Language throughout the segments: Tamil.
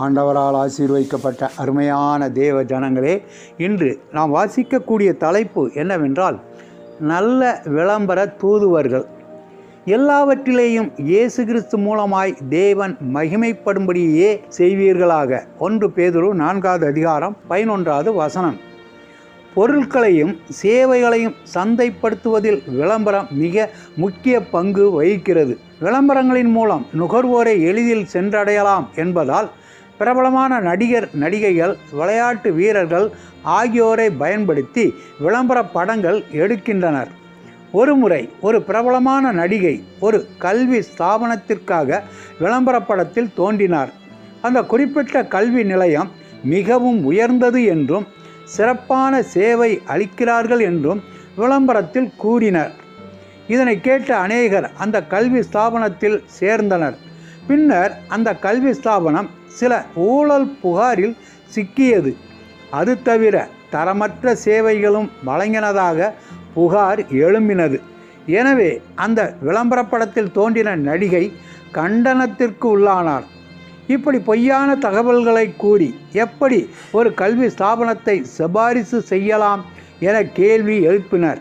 ஆண்டவரால் ஆசீர்வதிக்கப்பட்ட அருமையான தேவ ஜனங்களே இன்று நாம் வாசிக்கக்கூடிய தலைப்பு என்னவென்றால் நல்ல விளம்பர தூதுவர்கள். எல்லாவற்றிலேயும் இயேசு கிறிஸ்து மூலமாய் தேவன் மகிமைப்படும்படியே செய்வீர்களாக. ஒன்று பேதுரு நான்காவது அதிகாரம் பதினொன்றாவது வசனம். பொருட்களையும் சேவைகளையும் சந்தைப்படுத்துவதில் விளம்பரம் மிக முக்கிய பங்கு வகிக்கிறது. விளம்பரங்களின் மூலம் நுகர்வோரை எளிதில் சென்றடையலாம் என்பதால் பிரபலமான நடிகர் நடிகைகள் விளையாட்டு வீரர்கள் ஆகியோரை பயன்படுத்தி விளம்பர படங்கள் எடுக்கின்றனர். ஒருமுறை ஒரு பிரபலமான நடிகை ஒரு கல்வி ஸ்தாபனத்திற்காக விளம்பர படத்தில் தோன்றினார். அந்த குறிப்பிட்ட கல்வி நிலையம் மிகவும் உயர்ந்தது என்றும் சிறப்பான சேவை அளிக்கிறார்கள் என்றும் விளம்பரத்தில் கூறினர். இதனை கேட்ட அநேகர் அந்த கல்வி ஸ்தாபனத்தில் சேர்ந்தனர். பின்னர் அந்த கல்வி ஸ்தாபனம் சில ஊழல் புகாரில் சிக்கியது. அது தவிர தரமற்ற சேவைகளும் வழங்கினதாக புகார் எழும்பினது. எனவே அந்த விளம்பரப்படத்தில் தோன்றின நடிகை கண்டனத்திற்கு உள்ளானார். இப்படி பொய்யான தகவல்களை கூறி எப்படி ஒரு கல்வி ஸ்தாபனத்தை சிபாரிசு செய்யலாம் என கேள்வி எழுப்பினர்.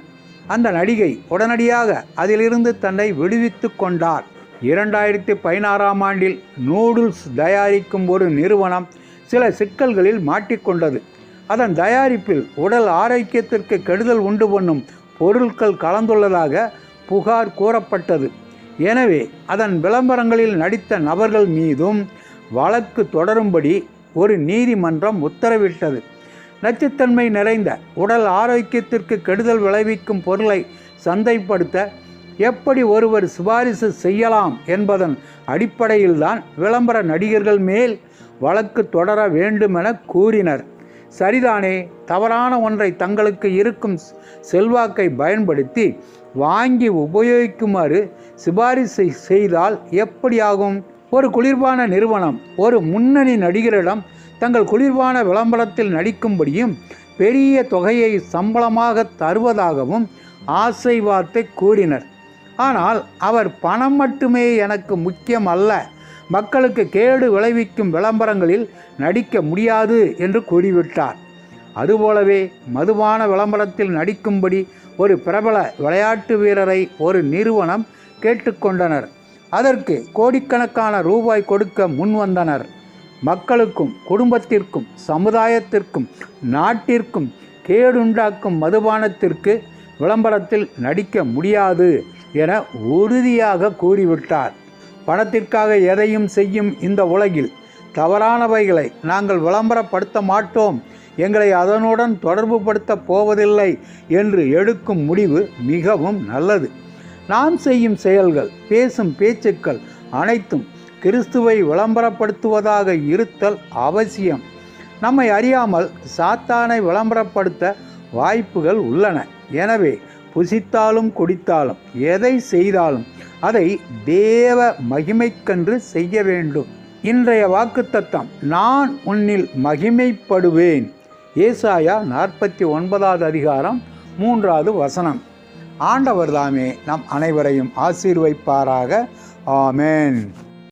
அந்த நடிகை உடனடியாக அதிலிருந்து தன்னை விடுவித்து கொண்டார். இரண்டாயிரத்தி பதினாறாம் ஆண்டில் நூடுல்ஸ் தயாரிக்கும் ஒரு நிறுவனம் சில சிக்கல்களில் மாட்டிக்கொண்டது. அதன் தயாரிப்பில் உடல் ஆரோக்கியத்திற்கு கெடுதல் உண்டு பண்ணும் பொருட்கள் கலந்துள்ளதாக புகார் கூறப்பட்டது. எனவே அதன் விளம்பரங்களில் நடித்த நபர்கள் மீதும் வழக்கு தொடரும்படி ஒரு நீதிமன்றம் உத்தரவிட்டது. நச்சுத்தன்மை நிறைந்த உடல் ஆரோக்கியத்திற்கு கெடுதல் விளைவிக்கும் பொருளை சந்தைப்படுத்த எப்படி ஒருவர் சிபாரிசு செய்யலாம் என்பதன் அடிப்படையில்தான் விளம்பர நடிகர்கள் மேல் வழக்கு தொடர வேண்டுமென கூறினர். சரிதானே? தவறான ஒன்றை தங்களுக்கு இருக்கும் செல்வாக்கை பயன்படுத்தி வாங்கி உபயோகிக்குமாறு சிபாரிசு செய்தால் எப்படியாகும்? ஒரு குளிர்பான நிறுவனம் ஒரு முன்னணி நடிகரிடம் தங்கள் குளிர்பான விளம்பரத்தில் நடிக்கும்படியும் பெரிய தொகையை சம்பளமாக தருவதாகவும் ஆசை வார்த்தை கூறினர். ஆனால் அவர் பணம் மட்டுமே எனக்கு முக்கியம் அல்ல. மக்களுக்கு கேடு விளைவிக்கும் விளம்பரங்களில் நடிக்க முடியாது என்று கூறிவிட்டார். அதுபோலவே மதுபான விளம்பரத்தில் நடிக்கும்படி ஒரு பிரபல விளையாட்டு வீரரை ஒரு நிறுவனம் கேட்டுக்கொண்டனர். அதற்கு கோடிக்கணக்கான ரூபாய் கொடுக்க முன்வந்தனர் மக்களுக்கும் குடும்பத்திற்கும் சமுதாயத்திற்கும் நாட்டிற்கும் கேடுண்டாக்கும் மதுபானத்திற்கு விளம்பரத்தில் நடிக்க முடியாது. என உறுதியாக கூறிவிட்டார். பணத்திற்காக எதையும் செய்யும் இந்த உலகில் தவறானவைகளை நாங்கள் விளம்பரப்படுத்த மாட்டோம். எங்களை அதனுடன் தொடர்புபடுத்த போவதில்லை என்று எடுக்கும் முடிவு மிகவும் நல்லது. நாம் செய்யும் செயல்கள் பேசும் பேச்சுக்கள் அனைத்தும் கிறிஸ்துவை விளம்பரப்படுத்துவதாக இருத்தல் அவசியம். நம்மை அறியாமல் சாத்தானை விளம்பரப்படுத்த வாய்ப்புகள் உள்ளன. எனவே புசித்தாலும் குடித்தாலும் எதை செய்தாலும் அதை தேவ மகிமைக்கன்று செய்ய வேண்டும். இன்றைய வாக்குத்தத்தம் நான் உன்னில் மகிமைப்படுவேன். ஏசாயா நாற்பத்தி ஒன்பதாவது அதிகாரம் மூன்றாவது வசனம். ஆண்டவர் தாமே நம் அனைவரையும் ஆசீர்வைப்பாராக. ஆமேன்.